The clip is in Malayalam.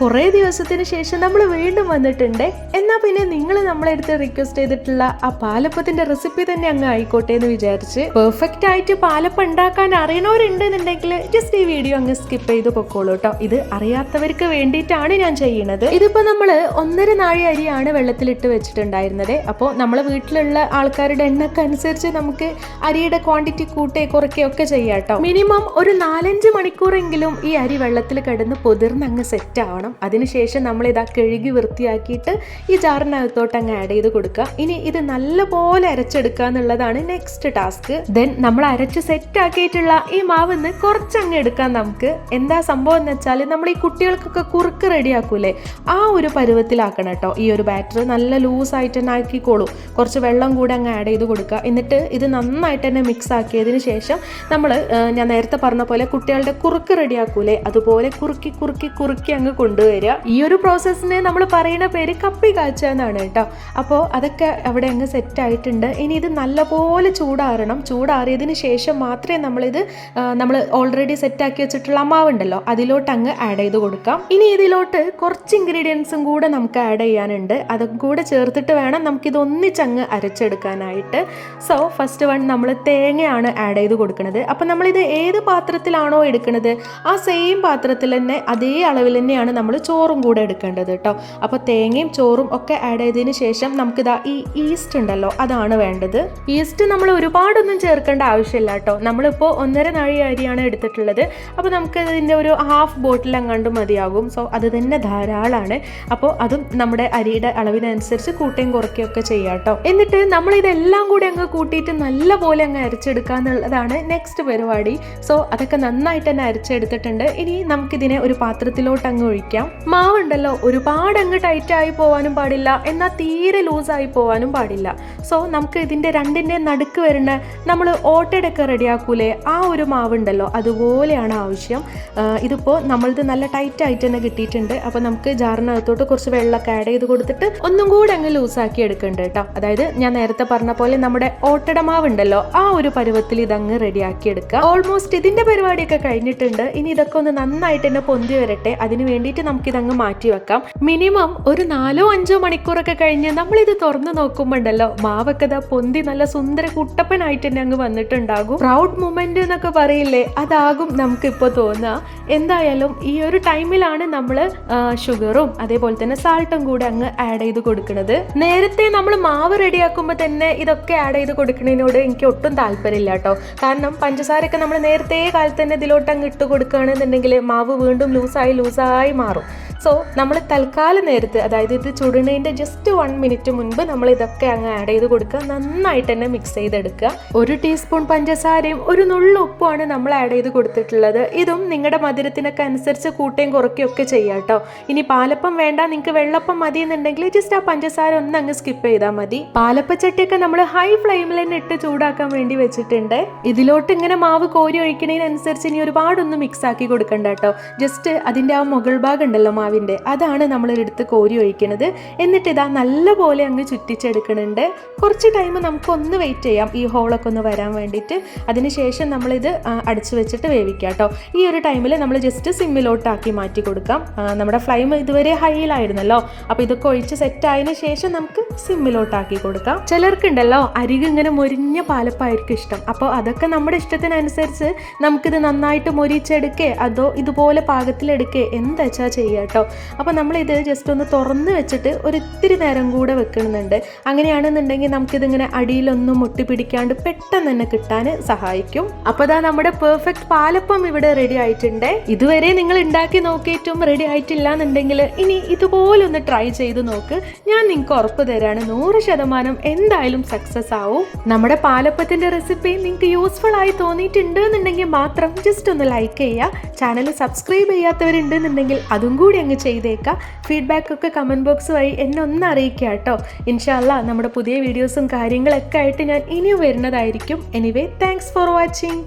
കുറേ ദിവസത്തിന് ശേഷം നമ്മൾ വീണ്ടും വന്നിട്ടുണ്ട്. എന്നാൽ പിന്നെ നിങ്ങൾ നമ്മളെ അടുത്ത് റിക്വസ്റ്റ് ചെയ്തിട്ടുള്ള ആ പാലപ്പത്തിന്റെ റെസിപ്പി തന്നെ അങ്ങ് ആയിക്കോട്ടെ എന്ന് വിചാരിച്ച് പെർഫെക്റ്റ് ആയിട്ട് പാലപ്പം ഉണ്ടാക്കാൻ അറിയണവരുണ്ടെന്നുണ്ടെങ്കിൽ ജസ്റ്റ് ഈ വീഡിയോ അങ്ങ് സ്കിപ്പ് ചെയ്ത് പൊക്കോളൂ കേട്ടോ ഇത് അറിയാത്തവർക്ക് വേണ്ടിയിട്ടാണ് ഞാൻ ചെയ്യുന്നത് ഇതിപ്പോ നമ്മൾ ഒന്നര നാഴി അരിയാണ് വെള്ളത്തിലിട്ട് വെച്ചിട്ടുണ്ടായിരുന്നത്. അപ്പോൾ നമ്മളെ വീട്ടിലുള്ള ആൾക്കാരുടെ എണ്ണക്ക് അനുസരിച്ച് നമുക്ക് അരിയുടെ ക്വാണ്ടിറ്റി കൂട്ടേ കുറയ്ക്കുകയോ ഒക്കെ ചെയ്യാം കേട്ടോ മിനിമം ഒരു നാലഞ്ച് മണിക്കൂറെങ്കിലും ഈ അരി വെള്ളത്തിൽ കിടന്ന് പൊതിർന്ന് അങ്ങ് സെറ്റ് ആവണം. അതിനുശേഷം നമ്മൾ ഇതാ കഴുകി വൃത്തിയാക്കിയിട്ട് ഈ ജാറിനകത്തോട്ട് അങ്ങ് ആഡ് ചെയ്ത് കൊടുക്കുക. ഇനി ഇത് നല്ലപോലെ അരച്ചെടുക്കുക എന്നുള്ളതാണ് നെക്സ്റ്റ് ടാസ്ക് ദെൻ നമ്മൾ അരച്ച് സെറ്റ് ആക്കിയിട്ടുള്ള ഈ മാവ് നിന്ന് കുറച്ചങ്ങ് എടുക്കാം നമുക്ക്. എന്താ സംഭവം എന്ന് വെച്ചാൽ നമ്മൾ ഈ കുട്ടികൾക്കൊക്കെ കുറുക്ക് റെഡിയാക്കൂലേ? ആ ഒരു പരുവത്തിലാക്കണം കേട്ടോ ഈ ഒരു ബാറ്റർ നല്ല ലൂസ് ലൂസായിട്ട് തന്നെ ആക്കിക്കോളൂ. കുറച്ച് വെള്ളം കൂടെ അങ്ങ് ആഡ് ചെയ്ത് കൊടുക്കുക. എന്നിട്ട് ഇത് നന്നായിട്ട് തന്നെ മിക്സ് ആക്കിയതിന് ശേഷം നമ്മൾ ഞാൻ നേരത്തെ പറഞ്ഞ പോലെ കുട്ടികളുടെ കുറുക്ക് റെഡിയാക്കൂലേ? അതുപോലെ കുറുക്കി കുറുക്കി കുറുക്കി അങ്ങ് കൊണ്ടുവരിക. ഈ ഒരു പ്രോസസ്സിനെ നമ്മൾ പറയുന്ന പേര് കപ്പി കാച്ചുക എന്നാണ് കേട്ടോ. അപ്പോൾ അതൊക്കെ അവിടെ അങ്ങ് സെറ്റ് ആയിട്ടുണ്ട്. ഇനി ഇത് നല്ലപോലെ ചൂടാറണം. ചൂടാറിയതിന് ശേഷം മാത്രമേ നമ്മളിത് നമ്മൾ ഓൾറെഡി സെറ്റാക്കി വെച്ചിട്ടുള്ള മാവുണ്ടല്ലോ അതിലോട്ട് അങ്ങ് ആഡ് ചെയ്ത് കൊടുക്കാം. ഇനി ഇതിലോട്ട് കുറച്ച് ഇൻഗ്രീഡിയൻസും കൂടെ നമുക്ക് ആഡ് ചെയ്യാനുണ്ട്. അതും കൂടെ ചേർത്തിട്ട് വേണം നമുക്കിത് ഒന്നിച്ചങ്ങ് അരച്ചെടുക്കാനായിട്ട്. സോ ഫസ്റ്റ് വൺ നമ്മൾ തേങ്ങയാണ് ആഡ് ചെയ്ത് കൊടുക്കുന്നത്. അപ്പം നമ്മളിത് ഏത് പാത്രത്തിലാണോ എടുക്കുന്നത് ആ സെയിം പാത്രത്തിൽ തന്നെ അതേ അളവിൽ തന്നെയാണ് നമ്മൾ ചോറും കൂടെ എടുക്കേണ്ടത് കേട്ടോ അപ്പോൾ തേങ്ങയും ചോറും ഒക്കെ ആഡ് ചെയ്തതിന് ശേഷം നമുക്കിതാ ഈ ഈസ്റ്റ് ഉണ്ടല്ലോ അതാണ് വേണ്ടത്. ഈസ്റ്റ് നമ്മൾ ഒരുപാടൊന്നും ചേർക്കേണ്ട ആവശ്യമില്ല കേട്ടോ നമ്മളിപ്പോൾ ഒന്നര നാഴി അരിയാണ് എടുത്തിട്ടുള്ളത്. അപ്പോൾ നമുക്ക് ഇതിന്റെ ഒരു ഹാഫ് ബോട്ടിൽ അങ്ങാണ്ട് മതിയാകും. സോ അത് തന്നെ ധാരാളമാണ് അപ്പോൾ അതും നമ്മുടെ അരിയുടെ അളവിനനുസരിച്ച് കൂട്ടുകയും കുറയ്ക്കുകയും ഒക്കെ ചെയ്യാം കേട്ടോ എന്നിട്ട് നമ്മൾ ഇതെല്ലാം കൂടി അങ്ങ് കൂട്ടിയിട്ട് നല്ല പോലെ അങ്ങ് അരച്ചെടുക്കുക എന്നുള്ളതാണ് നെക്സ്റ്റ് പരിപാടി. സോ അതൊക്കെ നന്നായിട്ട് തന്നെ അരച്ചെടുത്തിട്ടുണ്ട്. ഇനി നമുക്കിതിനെ ഒരു പാത്രത്തിലോട്ട് അങ്ങ് ഒഴിക്കാം. മാവുണ്ടല്ലോ ഒരുപാട് അങ്ങ് ടൈറ്റ് ആയി പോവാനും പാടില്ല എന്നാൽ തീരെ ലൂസായി പോവാനും പാടില്ല. സോ നമുക്ക് ഇതിന്റെ രണ്ടിന്റെ നടുക്ക് വരുന്ന നമ്മൾ ഓട്ടയുടെയൊക്കെ റെഡിയാക്കൂലേ? ആ ഒരു മാവുണ്ടല്ലോ അതുപോലെയാണ് ആവശ്യം. ഇതിപ്പോൾ നമ്മളിത് നല്ല ടൈറ്റ് ആയിട്ട് തന്നെ കിട്ടിയിട്ടുണ്ട്. അപ്പോൾ നമുക്ക് ജാറിനകത്തോട്ട് കുറച്ച് വെള്ളമൊക്കെ ആഡ് ചെയ്ത് കൊടുത്തിട്ട് ഒന്നും കൂടെ അങ്ങ് ലൂസാക്കി എടുക്കേണ്ടത് കേട്ടോ. അതായത് ഞാൻ നേരത്തെ പറഞ്ഞ പോലെ നമ്മുടെ ഓട്ടട മാവുണ്ടല്ലോ ആ ഒരു പരുവത്തിൽ ഇതങ്ങ് റെഡിയാക്കി എടുക്കുക. ഓൾമോസ്റ്റ് ഇതിന്റെ പരിപാടിയൊക്കെ കഴിഞ്ഞിട്ടുണ്ട്. ഇനി ഇതൊക്കെ ഒന്ന് നന്നായിട്ട് തന്നെ പൊന്തി വരട്ടെ. അതിന് വേണ്ടിയിട്ട് നമുക്ക് ഇതങ്ങ് മാറ്റി വെക്കാം മിനിമം ഒരു നാലോ അഞ്ചോ മണിക്കൂറൊക്കെ കഴിഞ്ഞ് നമ്മൾ ഇത് തുറന്നു നോക്കുമ്പോണ്ടല്ലോ മാവൊക്കെ ദാ പൊന്തി നല്ല സുന്ദര കുട്ടപ്പനായിട്ട് തന്നെ അങ്ങ് വന്നിട്ടുണ്ടാകും. പ്രൗഡ് മൊമെന്റ് എന്നൊക്കെ പറയില്ലേ അതാകും നമുക്ക് ഇപ്പൊ തോന്നുക എന്തായാലും ഈ ഒരു ടൈമിലാണ് നമ്മൾ ഷുഗറും അതേപോലെ തന്നെ സാൾട്ടും കൂടെ അങ്ങ് ആഡ് ചെയ്ത് കൊടുക്കുന്നത് നേരത്തെ നമ്മൾ മാവ് റെഡിയാക്കുമ്പോൾ തന്നെ ഇതൊക്കെ ആഡ് ചെയ്ത് കൊടുക്കുന്നതിനോട് എനിക്ക് ഒട്ടും താല്പര്യമില്ല കേട്ടോ. കാരണം പഞ്ചസാരയൊക്കെ നമ്മൾ നേരത്തെ കാലത്ത് തന്നെ ഇതിലോട്ട് അങ്ങ് ഇട്ട് കൊടുക്കുകയാണെന്നുണ്ടെങ്കിൽ മാവ് വീണ്ടും ലൂസായി ലൂസായി മാറും. സോ നമ്മൾ തൽക്കാലം നേരത്ത് അതായത് ഇത് ചുടുന്നതിന്റെ ജസ്റ്റ് വൺ മിനിറ്റ് മുൻപ് നമ്മൾ ഇതൊക്കെ അങ്ങ് ആഡ് ചെയ്ത് കൊടുക്കുക. നന്നായിട്ട് തന്നെ മിക്സ് ചെയ്തെടുക്കുക. ഒരു ടീസ്പൂൺ പഞ്ചസാരയും ഒരു നുള്ളു ഉപ്പുമാണ് നമ്മൾ ആഡ് ചെയ്ത് കൊടുത്തിട്ടുള്ളത്. ഇതും നിങ്ങളുടെ മധുരത്തിനൊക്കെ അനുസരിച്ച് കൂട്ടുകയും കുറയ്ക്കുകയും ഒക്കെ ചെയ്യാം കേട്ടോ. ഇനി പാലപ്പം വേണ്ട നിങ്ങൾക്ക് വെള്ളപ്പം മതി എന്നുണ്ടെങ്കിൽ ജസ്റ്റ് ആ പഞ്ചസാര ഒന്ന് അങ്ങ് സ്കിപ്പ് ചെയ്താൽ മതി. പാലപ്പച്ചട്ടിയൊക്കെ നമ്മൾ ഹൈ ഫ്ലെയിമിൽ തന്നെ ഇട്ട് ചൂടാക്കാൻ വേണ്ടി വെച്ചിട്ടുണ്ട്. ഇതിലോട്ട് ഇങ്ങനെ മാവ് കോരി ഒഴിക്കുന്നതിനനുസരിച്ച് ഇനി ഒരുപാടൊന്നും മിക്സ് ആക്കി കൊടുക്കണ്ട കേട്ടോ. ജസ്റ്റ് അതിന്റെ ആ മുകൾ ഭാഗം ഉണ്ടല്ലോ മാവിന്റെ. അതാണ് നമ്മൾ എടുത്ത് കോരി ഒഴിക്കുന്നത് എന്നിട്ട് ഇതാ നല്ലപോലെ അങ്ങ് ചുറ്റിച്ചെടുക്കുന്നുണ്ട് കുറച്ച് ടൈം നമുക്കൊന്ന് വെയിറ്റ് ചെയ്യാം. ഈ ഹോളൊക്കെ ഒന്ന് വരാൻ വേണ്ടിയിട്ട്. അതിനുശേഷം നമ്മളിത് അടച്ചു വെച്ചിട്ട് വേവിക്കാം കേട്ടോ ഈ ഒരു ടൈമിൽ നമ്മൾ ജസ്റ്റ് സിമ്മിലോട്ടാക്കി മാറ്റി കൊടുക്കാം. നമ്മുടെ ഫ്ലെയിം ഇതുവരെ ഹൈയിലായിരുന്നല്ലോ അപ്പോൾ ഇതൊക്കെ ഒഴിച്ച് സെറ്റായതിന് ശേഷം നമുക്ക് സിമ്മിലോട്ടാക്കി കൊടുക്കാം. ചിലർക്കുണ്ടല്ലോ അരികെ ഇങ്ങനെ മൊരിഞ്ഞ പാലപ്പായിരിക്കും ഇഷ്ടം. അപ്പോൾ അതൊക്കെ നമ്മുടെ ഇഷ്ടത്തിനനുസരിച്ച് നമുക്കിത് നന്നായിട്ട് മൊരിച്ചെടുക്കേ അതോ ഇതുപോലെ പാകത്തിലെടുക്കേ എന്താ വെച്ചാൽ ചെയ്യുക കേട്ടോ. അപ്പോൾ നമ്മളിത് ജസ്റ്റ് ഒന്ന് തുറന്ന് വെച്ചിട്ട് ഒരു ഇത്തിരി നേരം കൂടെ വെക്കണമെന്നുണ്ട്. അങ്ങനെയാണെന്നുണ്ടെങ്കിൽ നമുക്കിതിങ്ങനെ അടിയിലൊന്നും മുട്ടി പിടിക്കാണ്ട് പെട്ടെന്ന് തന്നെ കിട്ടാൻ സഹായിക്കും. അപ്പോൾ ഇതാ നമ്മുടെ പെർഫെക്റ്റ് പാലപ്പം ഇവിടെ റെഡി ആയിട്ടുണ്ട്. ഇതുവരെ നിങ്ങൾ ഉണ്ടാക്കി നോക്കിയിട്ടും റെഡി ആയിട്ടില്ല എന്നുണ്ടെങ്കിൽ ഇനി ഇതുപോലെ ഒന്ന് ട്രൈ ചെയ്ത് നോക്ക്. ഞാൻ നിങ്ങൾക്ക് ഉറപ്പ് തരാണ് നൂറ് ശതമാനം എന്തായാലും സക്സസ് ആവും. നമ്മുടെ പാലപ്പത്തിന്റെ റെസിപ്പി നിങ്ങൾക്ക് യൂസ്ഫുൾ ആയി തോന്നിയിട്ടുണ്ട് എന്നുണ്ടെങ്കിൽ മാത്രം ജസ്റ്റ് ഒന്ന് ലൈക്ക് ചെയ്യുക. ചാനൽ സബ്സ്ക്രൈബ് ചെയ്യാത്തവരുണ്ട് എന്നുണ്ടെങ്കിൽ അതും കൂടി അങ്ങ് ചെയ്തേക്കാം. ഫീഡ്ബാക്ക് ഒക്കെ കമന്റ് ബോക്സ് വഴി എന്നെ ഒന്ന് അറിയിക്കുക കേട്ടോ. ഇൻഷാല്ല നമ്മുടെ പുതിയ വീഡിയോസും കാര്യങ്ങളൊക്കെ ആയിട്ട് ഞാൻ ഇനിയും വരുന്നതായിരിക്കും. Anyway thanks for watching